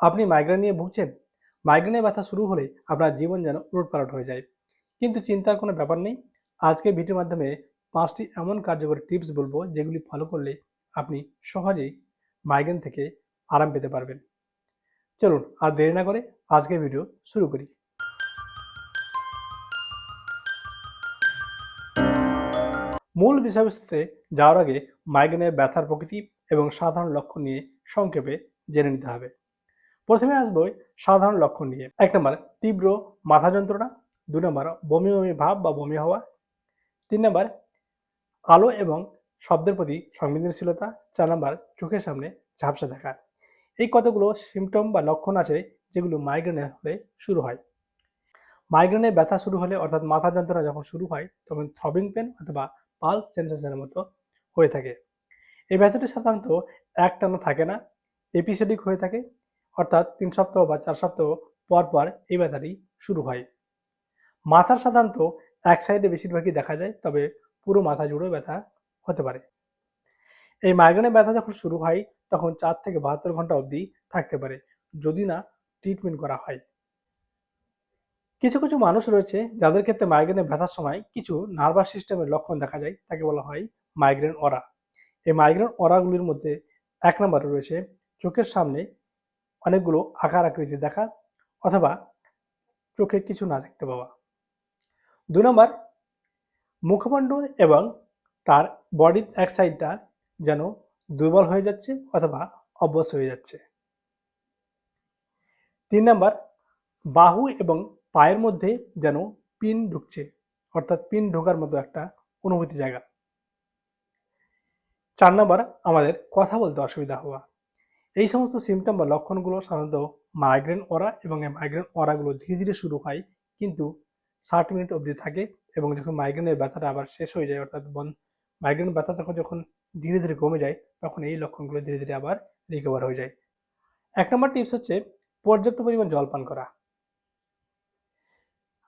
আপনি মাইগ্রেন নিয়ে ভুগছেন মাইগ্রেনের ব্যথা শুরু হলে আপনার জীবন যেন উলটপালট হয়ে যায়। কিন্তু চিন্তার কোনো ব্যাপার নেই আজকে ভিডিওর মাধ্যমে পাঁচটি এমন কার্যকরী টিপস বলব যেগুলি ফলো করলে আপনি সহজেই মাইগ্রেন থেকে আরাম পেতে পারবেন। চলুন আর দেরি না করে আজকে ভিডিও শুরু করি। মূল বিষয়বস্তুতে যাওয়ার আগে মাইগ্রেনের ব্যথার প্রকৃতি এবং সাধারণ লক্ষণ নিয়ে সংক্ষেপে জেনে নিতে হবে। প্রথমে আসব সাধারণ লক্ষণ নিয়ে। এক নম্বর, তীব্র মাথা যন্ত্রণা। দুই নম্বর, বমি বমি ভাব বা বমি হওয়া। তিন নম্বর, আলো এবং শব্দের প্রতি সংবেদনশীলতা। চার নম্বর, চোখের সামনে ঝাপসা দেখা। এই কতগুলো সিমটম বা লক্ষণ আছে যেগুলো মাইগ্রেনে হলে শুরু হয়। মাইগ্রেনে ব্যথা শুরু হলে, অর্থাৎ মাথা যন্ত্রণা যখন শুরু হয়, তখন থ্রবিং পেন অথবা পালস সেন্সেশনের মতো হয়ে থাকে। এই ব্যথাটি সাধারণত একটানা থাকে না এপিসোডিক হয়ে থাকে অর্থাৎ তিন সপ্তাহ বা চার সপ্তাহ পর পর এই ব্যথাটি শুরু হয়। মাথার সাধারণত এক সাইডে বেশিরভাগই দেখা যায়, তবে পুরো মাথা জুড়েও ব্যথা হতে পারে। এই মাইগ্রেনের ব্যথা যখন শুরু হয়, তখন চার থেকে বাহাত্তর ঘণ্টা অবধি থাকতে পারে, যদি না ট্রিটমেন্ট করা হয়। কিছু কিছু মানুষ রয়েছে, যাদের ক্ষেত্রে মাইগ্রেনের ব্যথার সময় কিছু নার্ভাস সিস্টেমের লক্ষণ দেখা যায়, তাকে বলা হয় মাইগ্রেন অরা এই মাইগ্রেন অরাগুলির মধ্যে এক নম্বরে রয়েছে, চোখের সামনে অনেকগুলো আকার আকৃতি দেখা অথবা চোখে কিছু না দেখতে পাওয়া। দু নম্বর, মুখমণ্ডল এবং তার বডির এক সাইডটা যেন দুর্বল হয়ে যাচ্ছে অথবা অভ্যস্ত হয়ে যাচ্ছে। তিন নম্বর, বাহু এবং পায়ের মধ্যে যেন পিন ঢুকছে, অর্থাৎ পিন ঢোকার মতো একটা অনুভূতি জায়গা। চার নম্বর, আমাদের কথা বলতে অসুবিধা হওয়া। এই সমস্ত সিমটম বা লক্ষণগুলো সাধারণত মাইগ্রেন ওরা এবং এই মাইগ্রেন ওরাগুলো ধীরে ধীরে শুরু হয় কিন্তু ষাট মিনিট অবধি থাকে এবং যখন মাইগ্রেনের ব্যথাটা আবার শেষ হয়ে যায়, অর্থাৎ বন মাইগ্রেন ব্যথা তখন যখন ধীরে ধীরে কমে যায়, তখন এই লক্ষণগুলো ধীরে ধীরে আবার রিকভার হয়ে যায়। এক নম্বর টিপস হচ্ছে পর্যাপ্ত পরিমাণ জল পান করা।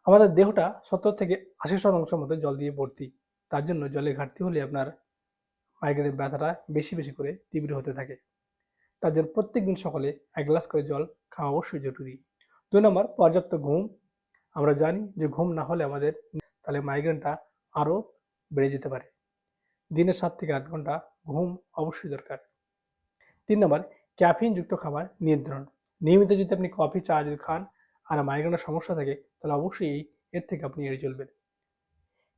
আমাদের দেহটা সত্তর থেকে আশি শতাংশ মতো জল দিয়ে ভর্তি। তার জন্য জলের ঘাটতি হলে আপনার মাইগ্রেনের ব্যথাটা বেশি বেশি করে তীব্র হতে থাকে। তার জন্য প্রত্যেক দিন সকালে এক গ্লাস করে জল খাওয়া অবশ্যই জরুরি। দুই নম্বর, পর্যাপ্ত ঘুম। আমরা জানি যে ঘুম না হলে আমাদের তাহলে মাইগ্রেনটা আরও বেড়ে যেতে পারে। দিনে সাত থেকে আট ঘণ্টা ঘুম অবশ্যই দরকার। তিন নম্বর, ক্যাফিনযুক্ত খাবার নিয়ন্ত্রণ। নিয়মিত যদি আপনি কফি, চা যদি খান আর মাইগ্রেনের সমস্যা থাকে, তাহলে অবশ্যই এর থেকে আপনি এড়িয়ে চলবেন।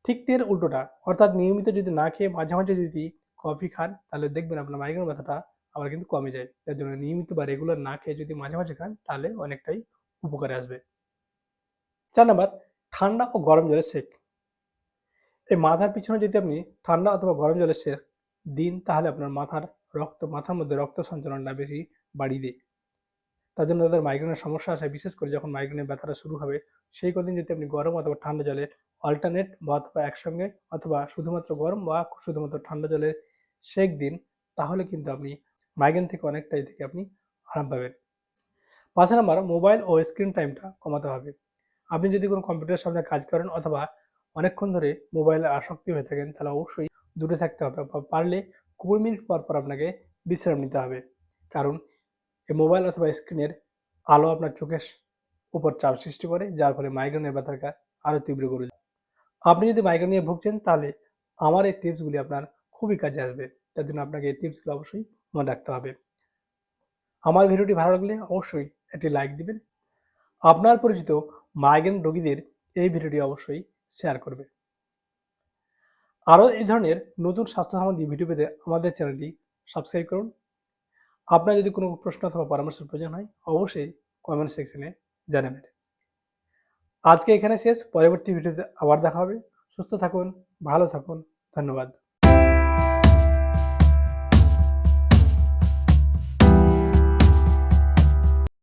ঠিক এর উল্টোটা, অর্থাৎ নিয়মিত যদি না খেয়ে মাঝে মাঝে যদি কফি খান, তাহলে দেখবেন আপনার মাইগ্রেন ব্যথাটা আবার কিন্তু কমে যায়। তার জন্য নিয়মিত বা রেগুলার না খেয়ে যদি মাঝে মাঝে খান, তাহলে অনেকটাই উপকারে আসবে। চার নাম্বার, ঠান্ডা ও গরম জলের সেক। এই মাথার পিছনে যদি আপনি ঠান্ডা অথবা গরম জলের সেক দিন, তাহলে আপনার মাথার রক্ত, মাথার মধ্যে রক্ত সঞ্চালনটা বেশি বাড়িয়ে দেয়। তার জন্য তাদের মাইগ্রেনের সমস্যা আসে, বিশেষ করে যখন মাইগ্রেনের ব্যথাটা শুরু হবে, সেই কদিন যদি আপনি গরম অথবা ঠান্ডা জলে অল্টারনেট বা অথবা একসঙ্গে অথবা শুধুমাত্র গরম বা শুধুমাত্র ঠান্ডা জলে সেক দিন, তাহলে কিন্তু আপনি মাইগ্রেন থেকে অনেকটাই থেকে আপনি আরাম পাবেন। পাঁচ নাম্বার, মোবাইল ও স্ক্রিন টাইমটা কমাতে হবে। আপনি যদি কোনো কম্পিউটারের সামনে কাজ করেন অথবা অনেকক্ষণ ধরে মোবাইলে আসক্তি হয়ে থাকেন, তাহলে অবশ্যই দূরে থাকতে হবে বা পারলে কুড়ি মিনিট পর পর আপনাকে বিশ্রাম নিতে হবে। কারণ এই মোবাইল অথবা স্ক্রিনের আলো আপনার চোখের উপর চাপ সৃষ্টি করে, যার ফলে মাইগ্রেনের ব্যথাটা আরও তীব্র করে আপনি যদি মাইগ্রেন নিয়ে ভুগছেন, তাহলে আমার এই টিপসগুলি আপনার খুবই কাজে আসবে। তার জন্য আপনাকে এই টিপসগুলো অবশ্যই মনে রাখতে হবে। আমার ভিডিওটি ভালো লাগলে অবশ্যই একটি লাইক দিবেন। আপনার পরিচিত মাইগ্রেন রোগীদের এই ভিডিওটি অবশ্যই শেয়ার করবে। আরও এই ধরনের নতুন স্বাস্থ্য সম্বন্ধী ভিডিও পেতে আমাদের চ্যানেলটি সাবস্ক্রাইব করুন। আপনার যদি কোনো প্রশ্ন অথবা পরামর্শের প্রয়োজন হয়, অবশ্যই কমেন্ট সেকশনে জানাবেন। আজকে এখানে শেষ, পরবর্তী ভিডিওতে আবার দেখা হবে। সুস্থ থাকুন, ভালো থাকুন, ধন্যবাদ।